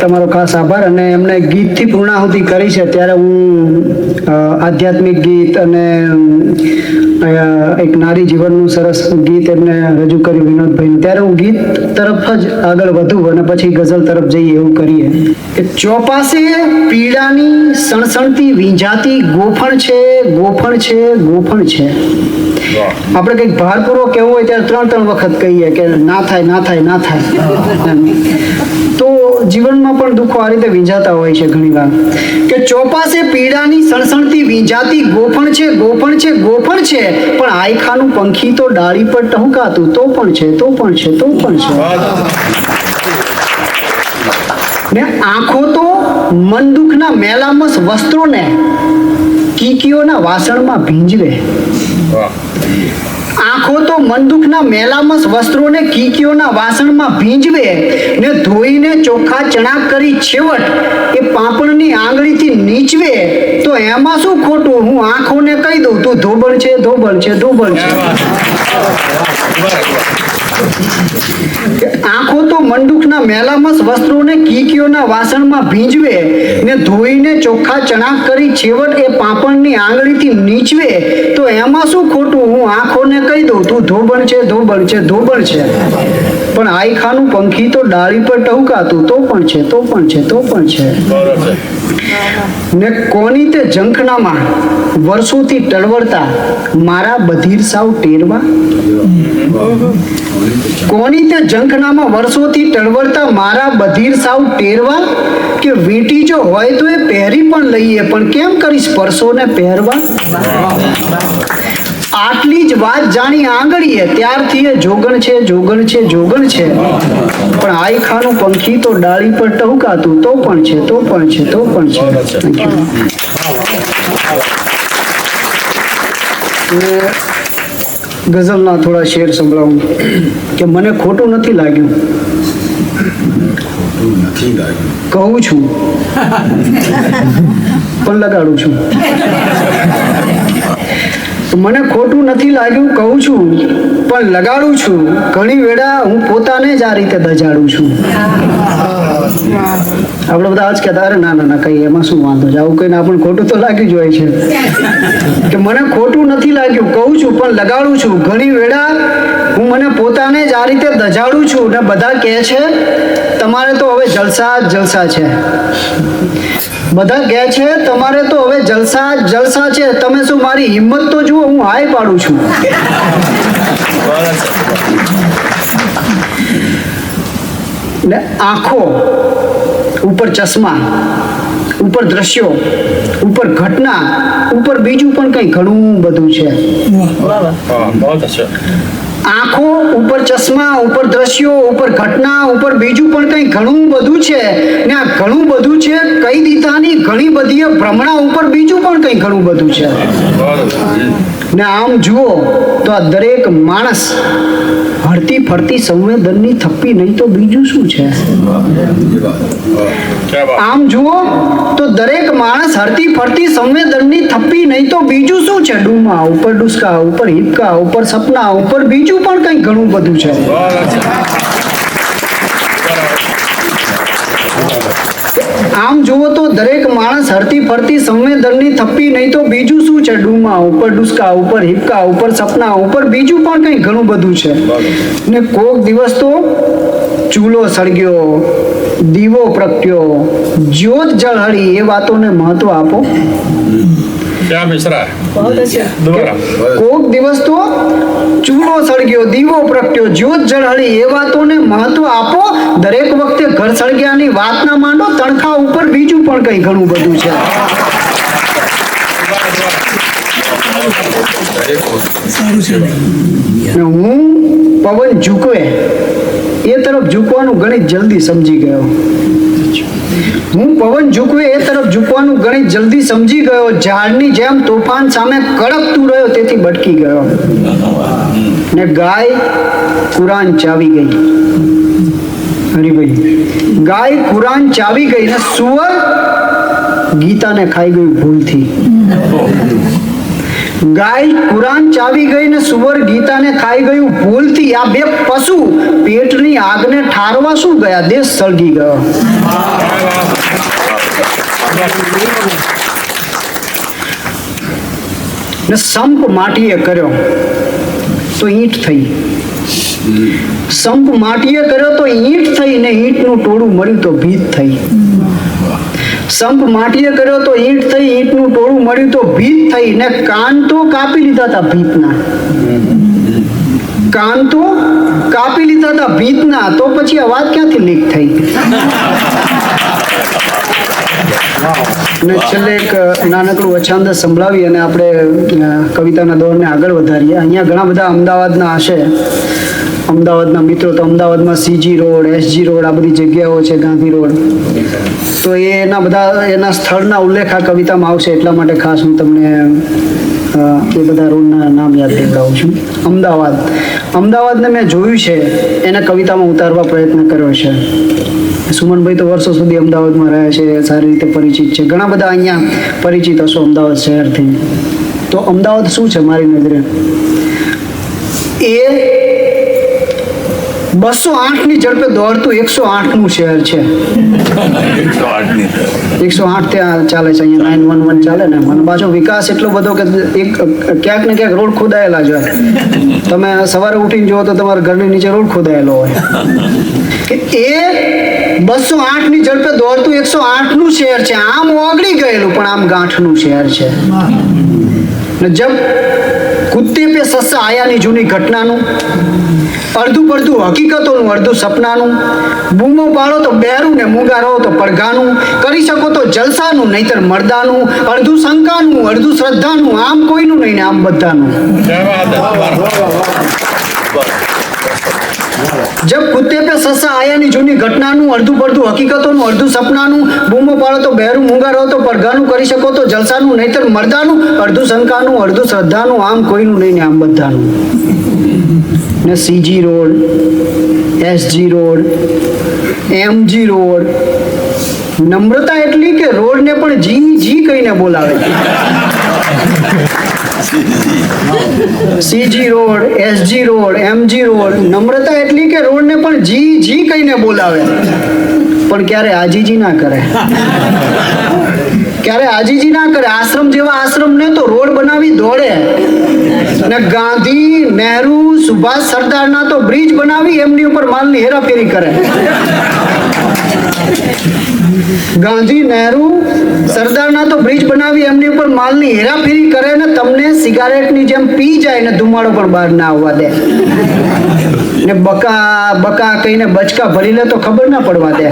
તમારો ખાસ આભાર અને એમણે ગીતથી પૂર્ણાહુતિ કરી છે. ત્યારે હું આધ્યાત્મિક ગીત અને એક નારી જીવનનું સરસ ગીત એમને રજૂ કર્યું વિનોદભાઈ ત્યારે હું ગીત તરફ જ આગળ વધું અને પછી ગઝલ તરફ જઈએ એવું કરીએ. કે ચોપાસે પીડાની સણસણતી વીંજાતી ગોફણ છે ગોફણ છે ગોફણ છે. આપણે કંઈક ભારપૂર્વક કહેવું હોય ત્યારે ત્રણ ત્રણ વખત કહીએ કે ના થાય ના થાય ના થાય. તો જીવનમાં પણ દુઃખો આ રીતે વીંજાતા હોય છે ઘણીવાર. કે ચોપાસે પીડાની સણસણતી વીંજાતી ગોફણ છે ગોફણ છે ગોફણ છે, પણ આયખાનું પંખી તો ડાળી પર ટહુકાતું. તો પણ છે, તો પણ છે, તો પણ છે. ને આંખો તો મન દુઃખના મેલામસ વસ્ત્રોને કીકીઓના વાસણમાં ભીંજવે આંખો તો મંદુકના મેલામસ વસ્ત્રોને કીકીઓના વાસણમાં ભીંજવે ને ધોઈને ચોખ્ખા ચણાક કરી છેવટ એ પાપણની આંગળીથી નીચવે, તો એમાં શું ખોટું? હું આંખોને કહી દઉં, તું ધોબણ છે ધોબણ છે ધોબણ છે. આંખો તો મંડુકના મેલામસ વસ્ત્રોને કીકીઓના વાસણમાં ભીંજવે ને ધોઈને ચોખ્ખા ચણા કરી છેવટ એ પાપણની આંગળીથી નીચવે, તો એમાં શું ખોટું? હું આંખોને કહી દઉં, તું ધોબણ છે ધોબણ છે ધોબણ છે. પણ આઈખાનું પંખી તો ડાળી પર ટહુકાતું. તો પણ છે તો પણ છે તો પણ છે. ને કોની તે ઝંખનામાં વર્ષોથી ટળવળતા મારા બધીર સાવ ટેરવા? કોની તે ઝંખનામાં વર્ષોથી ટળવળતા મારા બધીર સાવ ટેરવા? કે વીંટી જો હોય તો એ પહેરી પણ લઈએ પણ કેમ કરીશ પરસોને પહેરવા? આટલી જ વાત જાણી આંગળીએ ત્યારથી એ જોગણ છે જોગણ છે જોગણ છે. પણ આઈખાનું પંખી તો ડાળી પર ટહુકાતું તો પણ છે તો પણ છે તો પણ છે. ગઝલના થોડા શેર સંભળાવું. કે મને ખોટું નથી લાગ્યું. કહું છું. પણ લગાડું છું. મને ખોટું નથી લાગ્યું, કહું છું. પણ લગાડું છું. ઘણી વેળા હું પોતાને જ આ રીતે દજાડું છું. આપણે બધા આજ કહેતા અરે ના ના ના કઈ, એમાં શું વાંધો છે? આવું કહીને આપણને ખોટું તો લાગ્યું જ હોય છે. કે મને ખોટું નથી લાગ્યું, કહું છું, પણ લગાડું છું. ઘણી વેળા હું મને પોતાને જ આ રીતે દજાડું છું ને બધા કહે છે, તમારે તો હવે જલસા જ જલસા છે. બધા કહે છે, તમારે તો હવે જલસા જ જલસા છે. તમે શું મારી હિંમત તો જુઓ, હું હાય પાડું છું. ને આંખો ઉપર ચશ્મા ઉપર દ્રશ્યો ઉપર ઘટના ઉપર બીજું પણ કંઈ ઘણું બધું છે. આંખો ઉપર ચશ્મા ઉપર દ્રશ્યો ઉપર ઘટના ઉપર બીજું પણ કંઈ ઘણું બધું છે. ને આ ઘણું બધું છે કઈ દીતાની ઘણી બધી ભ્રમણા ઉપર બીજું પણ કંઈ ઘણું બધું છે. ને આમ જુઓ તો આ દરેક માણસ હરતી ફરતી સંવેદનની થપ્પી, નહીં તો બીજું શું છે? આમ જુઓ, તો દરેક માણસ હરતી ફરતી સંવેદનની થપ્પી, નહીં તો બીજું શું છે? ડુમા, ઉપર ડુસકા, ઉપર હિપકા, ઉપર સપના, ઉપર બીજું પણ કંઈ ઘણું બધું છે. આમ જુઓ તો દરેક માણસ હરતી ફરતી સંવેદનની થપ્પી, નહીં તો બીજું શું છે? ડુમા ઉપર ડુસકા, ઉપર હિપકા, ઉપર સપના, ઉપર બીજું પણ કંઈ ઘણું બધું છે. ને કોક દિવસ તો ચૂલો સળગ્યો, દીવો પ્રગટ્યો, જ્યોત જળહળી એ વાતોને મહત્વ આપો. क्या मिश्रा दोबारा કોક દિવસ તો ચૂલો સળગ્યો દીવો પ્રગટ્યો જ્યોત જળહળી એ વાતોને મહત્વ આપો દરેક વખતે ઘર સળગ્યાની વાત ના માંડો તણખા ઉપર બીજું પણ કંઈ ઘણું બધું છે ને હું પવન ઝૂકવે એ તરફ ઝૂકવાનું ગણિત જલ્દી સમજી ગયો હું પવન ઝૂકવે એ તરફ ઝૂકવાનું ગણિત જલ્દી સમજી ગયો. ઝાડની જેમ તોફાન સામે કડકતું રહ્યો, તેથી ભટકી ગયો. ને ગાય કુરાન ચાવી ગઈ. હરિભાઈ ગાય કુરાન ચાવી ગઈ ને સુવર ગીતાને ખાઈ ગયું ભૂલથી. ગાય કુરાન ચાવી ગઈ ને સુવર ગીતાને ખાઈ ગયું ભૂલથી. આ બે પશુ પેટની આગને ઠારવા શું ગયા? દેશ સળગી ગયો. ને સંપ માટીએ કર્યો તો ઈંટ થઈ. સંપ માટીએ કર્યો તો ઈંટ થઈ ને ઈંટનું ટોળું મળ્યું તો ભીત થઈ. સંપ માટીએ કર્યો તો ઈંટ થઈ, ઈંટનું ટોળું મળ્યું તો ભીત થઈ ને કાન તો કાપી લીધા હતા ભીતના. કાન તો કાપી લીધા હતા ભીતના. તો પછી આ વાત ક્યાંથી લીક થઈ? ને છેલ્લે એક નાનકડું અછાંદ સંભળાવી અને આપણે કવિતાના દોરને આગળ વધારીએ. અહીંયા ઘણા બધા અમદાવાદના હશે. અમદાવાદના મિત્રો તો અમદાવાદમાં સીજી રોડ એસજી રોડ આ બધી જગ્યાઓ છે, ગાંધી રોડ. તો એ એના બધા, એના સ્થળના ઉલ્લેખ આ કવિતામાં આવશે. એટલા માટે ખાસ હું તમને એ બધા રોડના નામ યાદ દેવડાવું છું. અમદાવાદ. અમદાવાદને મેં જોયું છે. એને કવિતામાં ઉતારવા પ્રયત્ન કર્યો છે. સુમનભાઈ તો વર્ષો સુધી અમદાવાદમાં રહે છે સારી રીતે પરિચિત છે. ઘણા બધા અહીંયા પરિચિત હશો અમદાવાદ શહેરથી. તો અમદાવાદ શું છે મારી નજરે? એ બસો આઠની ઝડપે દોડતું એકસો આઠનું શહેર છે. એકસો આઠ ત્યાં ચાલે છે અહીંયા નાઇન વન વન ચાલે ને. મને પાછો વિકાસ એટલો બધો કે એક ક્યાંક ને ક્યાંક રોડ ખોદાયેલા જ હોય. તમે સવારે ઉઠીને જુઓ તો તમારા ઘરની નીચે રોડ ખોદાયેલો હોય. કે એ બસો આઠની ઝડપે દોડતું એકસો આઠનું શહેર છે. આમ ઓગળી ગયેલું, પણ આમ ગાંઠનું શહેર છે. ને જબ કુત્તે પે સસ્સા આયાની જૂની ઘટનાનું, અડધું પડધું હકીકતોનું, અડધું સપનાનું, બૂમો પાડો તો બહેરું ને મૂંગા રહો તો પડઘાનું, કરી શકો તો જલસાનું, નહીતર મરદાનું, અડધું શંકાનું, અડધું શ્રદ્ધાનું, આમ કોઈનું નહીં ને આમ બધાનું. જબ કુત્તે પે સસા આયાની જૂની ઘટનાનું અડધું પડધું હકીકતોનું, અડધું સપનાનું, બૂમો પાડો તો બહેરું મૂંગા રહો તો પડઘાનું કરી શકો તો જલસાનું, નહીતર મરદાનું, અડધું શંકાનું, અડધું શ્રદ્ધાનું, આમ કોઈનું નહીં ને આમ બધાનું. ને CG road SG road MG road. નમ્રતા એટલી કે રોડને પણ જી જી કહીને બોલાવે. CG road SG road MG road નમ્રતા એટલી કે રોડને પણ જી જી કહીને બોલાવે. પણ ક્યારે આજીજી ના કરે? ક્યારે આજીજી ના કરે? આશ્રમ જેવા આશ્રમ ને તો રોડ બનાવી દોડે. ને ગાંધી, નહેરુ, સુભાષ સરદારના તો બ્રિજ બનાવી એમની ઉપર માલની હેરાફેરી કરે. ગાંધી નહેરુ સરદારના તો બ્રિજ બનાવી એમની ઉપર માલની હેરાફેરી કરે ને તમને સિગારેટની જેમ પી જાય ને ધુમાડો પણ બહાર ના આવવા દે. ને બકા બકા કહીને બચકા ભરી લે તો ખબર ના પડવા દે.